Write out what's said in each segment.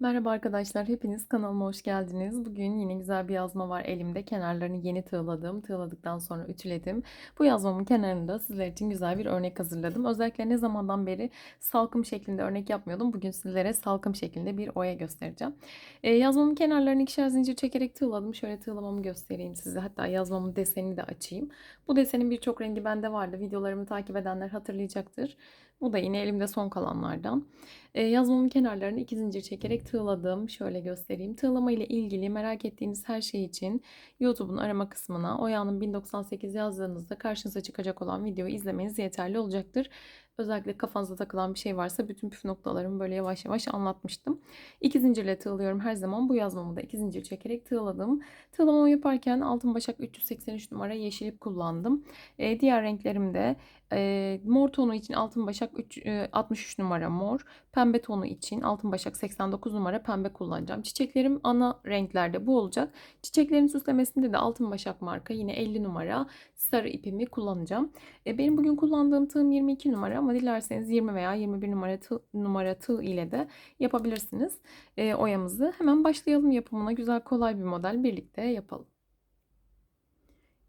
Merhaba arkadaşlar, hepiniz kanalıma hoş geldiniz. Bugün yine güzel bir yazma var elimde. Kenarlarını yeni tığladım. Tığladıktan sonra ütüledim. Bu yazmamın kenarında sizler için güzel bir örnek hazırladım. Özellikle ne zamandan beri salkım şeklinde örnek yapmıyordum. Bugün sizlere salkım şeklinde bir oya göstereceğim. Ee, yazmamın kenarlarını ikişer zincir çekerek tığladım. Şöyle tığlamamı göstereyim size. Hatta yazmamın desenini de açayım. Bu desenin birçok rengi bende vardı. Videolarımı takip edenler hatırlayacaktır. Bu da yine elimde son kalanlardan. Ee, yazmamın kenarlarını iki zincir çekerek tığladım. Şöyle göstereyim. Tığlama ile ilgili merak ettiğiniz her şey için YouTube'un arama kısmına Oya'nın 1098 yazdığınızda karşınıza çıkacak olan videoyu izlemeniz yeterli olacaktır. Özellikle kafanıza takılan bir şey varsa bütün püf noktalarımı böyle yavaş yavaş anlatmıştım. İki zincirle tığlıyorum her zaman. Bu yazmamı da iki zincir çekerek tığladım. Tığlamamı yaparken altın başak 383 numara yeşil ip kullandım. Ee, diğer renklerimde e, mor tonu için altın başak 3, e, 63 numara mor. Pembe tonu için altın başak 89 numara pembe kullanacağım. Çiçeklerim ana renklerde bu olacak. Çiçeklerin süslemesinde de altın başak marka yine 50 numara sarı ipimi kullanacağım. E, benim bugün kullandığım tığım 22 numara ama dilerseniz 20 veya 21 numara tığ, numara tığ ile de yapabilirsiniz e, oyamızı. Hemen başlayalım yapımına. Güzel kolay bir model birlikte yapalım.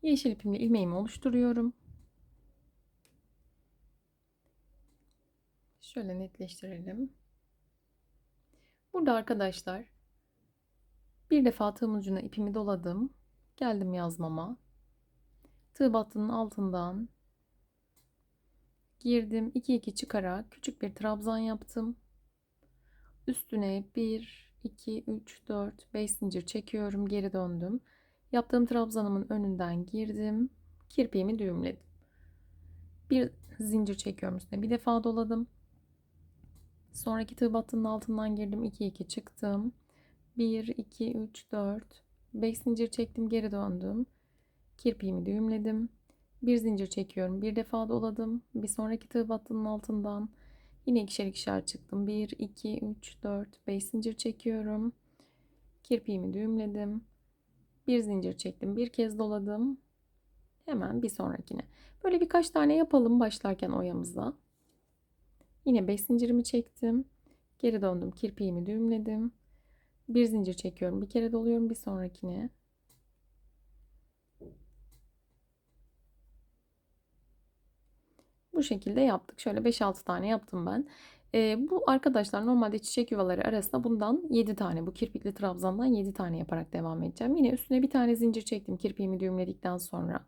Yeşil ipimle ilmeğimi oluşturuyorum. Şöyle netleştirelim. Burada arkadaşlar bir defa tığım ucuna ipimi doladım. Geldim yazmama. Tığ battının altından girdim. 2 2 çıkarak küçük bir trabzan yaptım. Üstüne 1 2 3 4 5 zincir çekiyorum. Geri döndüm. Yaptığım trabzanımın önünden girdim. Kirpiğimi düğümledim. Bir zincir çekiyorum üstüne. Bir defa doladım. Sonraki tığ battının altından girdim. 2 2 çıktım. 1 2 3 4 5 zincir çektim, geri döndüm. Kirpiğimi düğümledim. Bir zincir çekiyorum. Bir defa doladım. Bir sonraki tığ battının altından yine ikişer ikişer çıktım. 1 2 3 4 5 zincir çekiyorum. Kirpiğimi düğümledim. Bir zincir çektim. Bir kez doladım. Hemen bir sonrakine. Böyle birkaç tane yapalım başlarken oyamıza. Yine 5 zincirimi çektim. Geri döndüm. Kirpiğimi düğümledim. Bir zincir çekiyorum. Bir kere doluyorum bir sonrakine. Bu şekilde yaptık. Şöyle 5-6 tane yaptım ben. Ee, bu arkadaşlar normalde çiçek yuvaları arasında bundan 7 tane bu kirpikli trabzandan 7 tane yaparak devam edeceğim. Yine üstüne bir tane zincir çektim kirpiğimi düğümledikten sonra.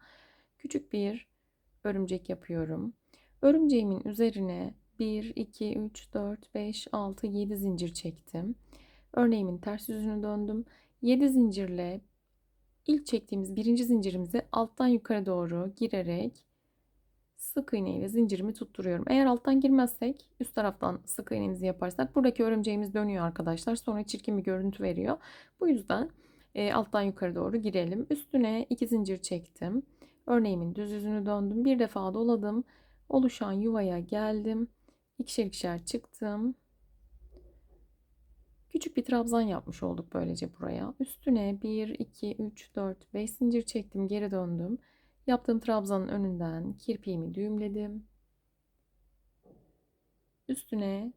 Küçük bir örümcek yapıyorum. Örümceğimin üzerine 1, 2, 3, 4, 5, 6, 7 zincir çektim. Örneğimin ters yüzünü döndüm. 7 zincirle ilk çektiğimiz birinci zincirimizi alttan yukarı doğru girerek sık iğne ile zincirimi tutturuyorum. Eğer alttan girmezsek üst taraftan sık iğnemizi yaparsak buradaki örümceğimiz dönüyor arkadaşlar. Sonra çirkin bir görüntü veriyor. Bu yüzden e, alttan yukarı doğru girelim. Üstüne iki zincir çektim. Örneğimin düz yüzünü döndüm. Bir defa doladım. Oluşan yuvaya geldim. İkişer ikişer çıktım. Küçük bir trabzan yapmış olduk böylece buraya. Üstüne 1, 2, 3, 4, 5 zincir çektim. Geri döndüm. Yaptığım trabzanın önünden kirpiğimi düğümledim. Üstüne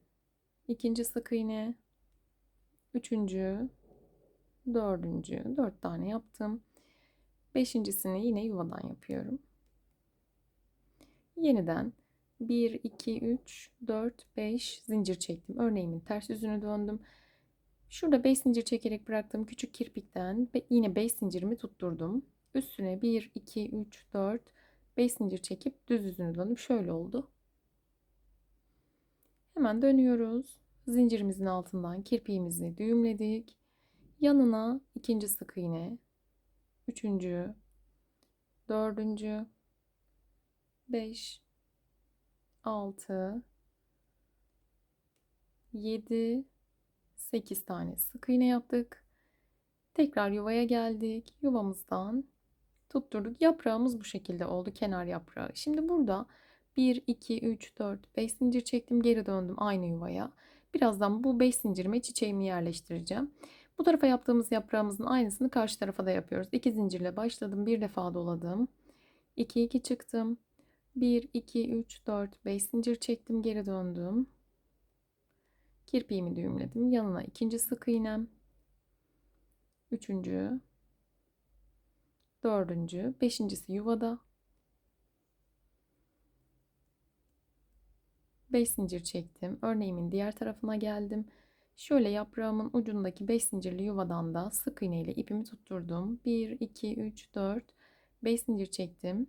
ikinci sık iğne, üçüncü, dördüncü, dört tane yaptım. Beşincisini yine yuvadan yapıyorum. Yeniden 1, 2, 3, 4, 5 zincir çektim. Örneğimin ters yüzünü döndüm. Şurada 5 zincir çekerek bıraktığım küçük kirpikten yine 5 zincirimi tutturdum. Üstüne 1, 2, 3, 4, 5 zincir çekip düz yüzünü dönüp şöyle oldu. Hemen dönüyoruz. Zincirimizin altından kirpiğimizi düğümledik. Yanına ikinci sık iğne, üçüncü, dördüncü, beş, altı, yedi, sekiz tane sık iğne yaptık. Tekrar yuvaya geldik. Yuvamızdan tutturduk. Yaprağımız bu şekilde oldu. Kenar yaprağı. Şimdi burada 1, 2, 3, 4, 5 zincir çektim. Geri döndüm aynı yuvaya. Birazdan bu 5 zincirime çiçeğimi yerleştireceğim. Bu tarafa yaptığımız yaprağımızın aynısını karşı tarafa da yapıyoruz. 2 zincirle başladım. Bir defa doladım. 2, 2 çıktım. 1, 2, 3, 4, 5 zincir çektim. Geri döndüm. Kirpiğimi düğümledim. Yanına ikinci sık iğnem. Üçüncü. Dördüncü. Beşincisi yuvada. 5 zincir çektim. Örneğimin diğer tarafına geldim. Şöyle yaprağımın ucundaki 5 zincirli yuvadan da sık iğne ile ipimi tutturdum. 1, 2, 3, 4, 5 zincir çektim.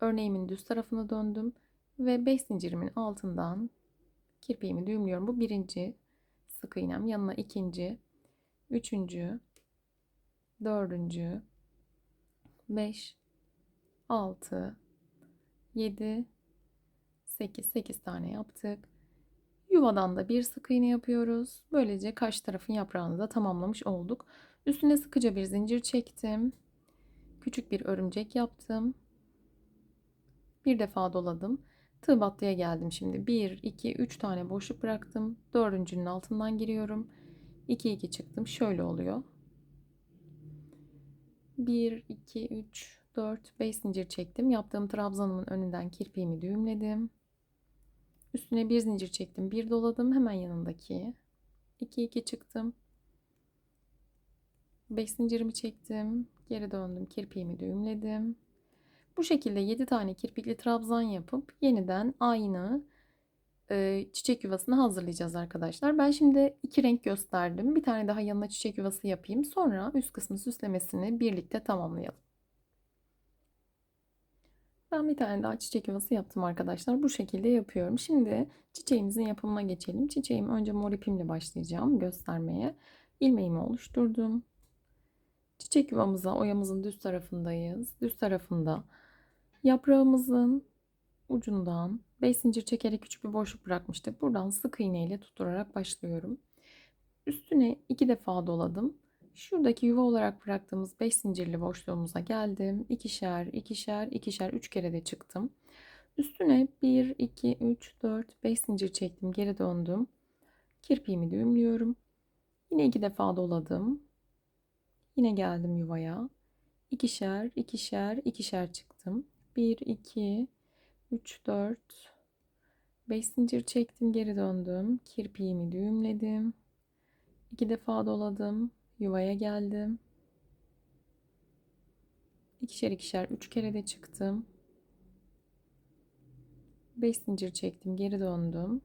Örneğimin düz tarafına döndüm ve 5 zincirimin altından kirpiğimi düğümlüyorum. Bu birinci sık iğnem. Yanına ikinci, üçüncü, dördüncü, 5, 6, 7, 8, 8 tane yaptık. Yuvadan da bir sık iğne yapıyoruz. Böylece karşı tarafın yaprağını da tamamlamış olduk. Üstüne sıkıca bir zincir çektim. Küçük bir örümcek yaptım. Bir defa doladım. Tığ battıya geldim şimdi. 1, 2, 3 tane boşluk bıraktım. Dördüncünün altından giriyorum. 2, 2 çıktım. Şöyle oluyor. 1, 2, 3, 4, 5 zincir çektim. Yaptığım trabzanımın önünden kirpiğimi düğümledim. Üstüne bir zincir çektim. Bir doladım. Hemen yanındaki. 2 2 çıktım. 5 zincirimi çektim. Geri döndüm. Kirpiğimi düğümledim. Bu şekilde 7 tane kirpikli trabzan yapıp yeniden aynı e, çiçek yuvasını hazırlayacağız arkadaşlar. Ben şimdi iki renk gösterdim. Bir tane daha yanına çiçek yuvası yapayım. Sonra üst kısmı süslemesini birlikte tamamlayalım. Ben bir tane daha çiçek yuvası yaptım arkadaşlar. Bu şekilde yapıyorum. Şimdi çiçeğimizin yapımına geçelim. Çiçeğimi önce mor ipimle başlayacağım göstermeye. İlmeğimi oluşturdum. Çiçek yuvamıza oyamızın düz tarafındayız. Düz tarafında yaprağımızın ucundan 5 zincir çekerek küçük bir boşluk bırakmıştık. Buradan sık iğne ile tutturarak başlıyorum. Üstüne iki defa doladım. Şuradaki yuva olarak bıraktığımız 5 zincirli boşluğumuza geldim. İkişer, ikişer, ikişer, 3 kere de çıktım. Üstüne 1, 2, 3, 4, 5 zincir çektim. Geri döndüm. Kirpiğimi düğümlüyorum. Yine iki defa doladım. Yine geldim yuvaya. İkişer, ikişer, ikişer çıktım. 1, 2, 3, 4, 5 zincir çektim. Geri döndüm. Kirpiğimi düğümledim. İki defa doladım. Yuvaya geldim. İkişer ikişer üç kere de çıktım. Beş zincir çektim. Geri döndüm.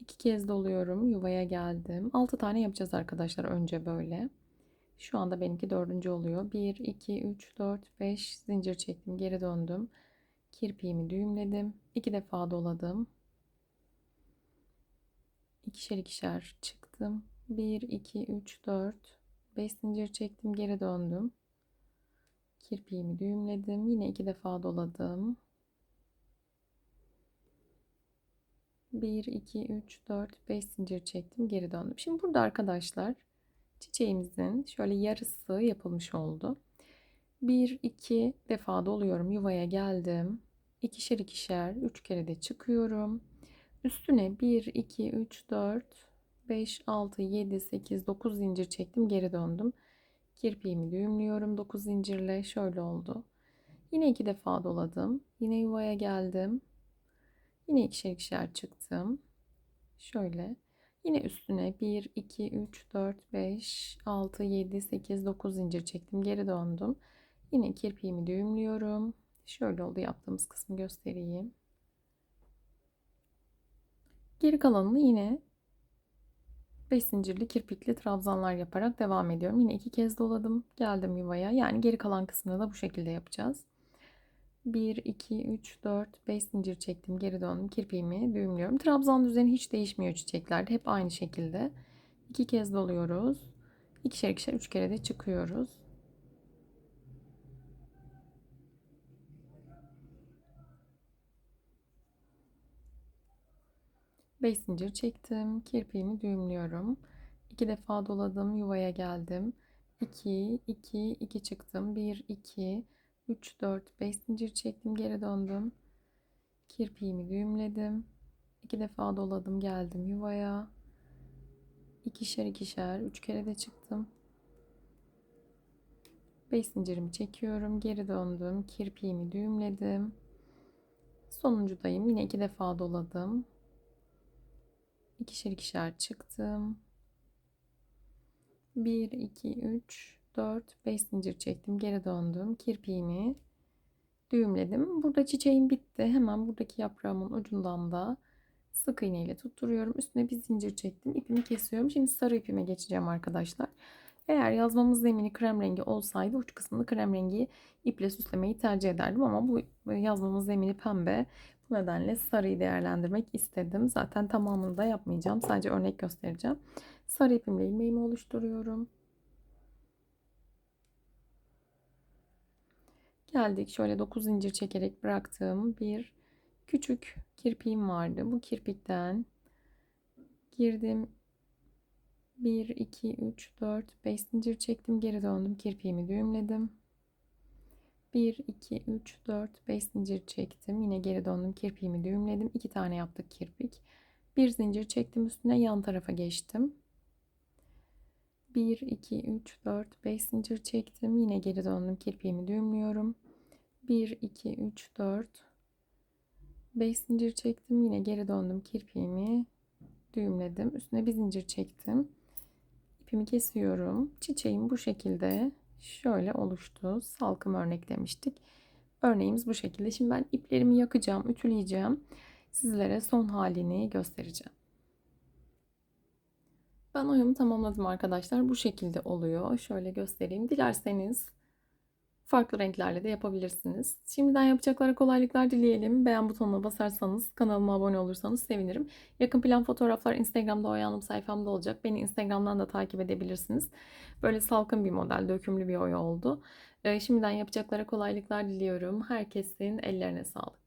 İki kez doluyorum. Yuvaya geldim. Altı tane yapacağız arkadaşlar önce böyle. Şu anda benimki dördüncü oluyor. Bir, iki, üç, dört, beş zincir çektim. Geri döndüm. Kirpiğimi düğümledim. İki defa doladım. İkişer ikişer çıktım. 1, 2, 3, 4, 5 zincir çektim. Geri döndüm. Kirpiğimi düğümledim. Yine iki defa doladım. 1, 2, 3, 4, 5 zincir çektim. Geri döndüm. Şimdi burada arkadaşlar çiçeğimizin şöyle yarısı yapılmış oldu. 1, 2 defa doluyorum. Yuvaya geldim. İkişer ikişer 3 kere de çıkıyorum. Üstüne 1, 2, 3, 4, 5, 6, 7, 8, 9 zincir çektim. Geri döndüm. Kirpiğimi düğümlüyorum 9 zincirle. Şöyle oldu. Yine iki defa doladım. Yine yuvaya geldim. Yine ikişer ikişer çıktım. Şöyle. Yine üstüne 1, 2, 3, 4, 5, 6, 7, 8, 9 zincir çektim. Geri döndüm. Yine kirpiğimi düğümlüyorum. Şöyle oldu yaptığımız kısmı göstereyim. Geri kalanını yine 5 zincirli kirpikli trabzanlar yaparak devam ediyorum. Yine iki kez doladım. Geldim yuvaya. Yani geri kalan kısmını da bu şekilde yapacağız. 1, 2, 3, 4, 5 zincir çektim. Geri döndüm. Kirpiğimi düğümlüyorum. Trabzan düzeni hiç değişmiyor çiçeklerde. Hep aynı şekilde. İki kez doluyoruz. İkişer ikişer üç kere de çıkıyoruz. 5 zincir çektim. Kirpiğimi düğümlüyorum. 2 defa doladım. Yuvaya geldim. 2, 2, 2 çıktım. 1, 2, 3, 4, 5 zincir çektim. Geri döndüm. Kirpiğimi düğümledim. 2 defa doladım. Geldim yuvaya. İkişer ikişer. 3 kere de çıktım. 5 zincirimi çekiyorum. Geri döndüm. Kirpiğimi düğümledim. Sonuncudayım. Yine iki defa doladım. ikişer ikişer çıktım. 1, 2, 3, 4, 5 zincir çektim. Geri döndüm. Kirpiğimi düğümledim. Burada çiçeğim bitti. Hemen buradaki yaprağımın ucundan da sık iğne ile tutturuyorum. Üstüne bir zincir çektim. İpimi kesiyorum. Şimdi sarı ipime geçeceğim arkadaşlar. Eğer yazmamız zemini krem rengi olsaydı uç kısmını krem rengi iple süslemeyi tercih ederdim ama bu yazmamız zemini pembe. Bu nedenle sarıyı değerlendirmek istedim. Zaten tamamını da yapmayacağım. Sadece örnek göstereceğim. Sarı ipimle ilmeğimi oluşturuyorum. Geldik. Şöyle 9 zincir çekerek bıraktığım bir küçük kirpiğim vardı. Bu kirpikten girdim. 1, 2, 3, 4, 5 zincir çektim. Geri döndüm. Kirpiğimi düğümledim. 1, 2, 3, 4, 5 zincir çektim. Yine geri döndüm. Kirpiğimi düğümledim. 2 tane yaptık kirpik. Bir zincir çektim üstüne yan tarafa geçtim. 1, 2, 3, 4, 5 zincir çektim. Yine geri döndüm. Kirpiğimi düğümlüyorum. 1, 2, 3, 4, 5 zincir çektim. Yine geri döndüm. Kirpiğimi düğümledim. Üstüne bir zincir çektim. İpimi kesiyorum. Çiçeğim bu şekilde şöyle oluştu. Salkım örnek demiştik. Örneğimiz bu şekilde. Şimdi ben iplerimi yakacağım, ütüleyeceğim. Sizlere son halini göstereceğim. Ben oyumu tamamladım arkadaşlar. Bu şekilde oluyor. Şöyle göstereyim. Dilerseniz farklı renklerle de yapabilirsiniz. Şimdiden yapacaklara kolaylıklar dileyelim. Beğen butonuna basarsanız, kanalıma abone olursanız sevinirim. Yakın plan fotoğraflar Instagram'da Oyanım sayfamda olacak. Beni Instagram'dan da takip edebilirsiniz. Böyle salkın bir model, dökümlü bir oya oldu. Şimdiden yapacaklara kolaylıklar diliyorum. Herkesin ellerine sağlık.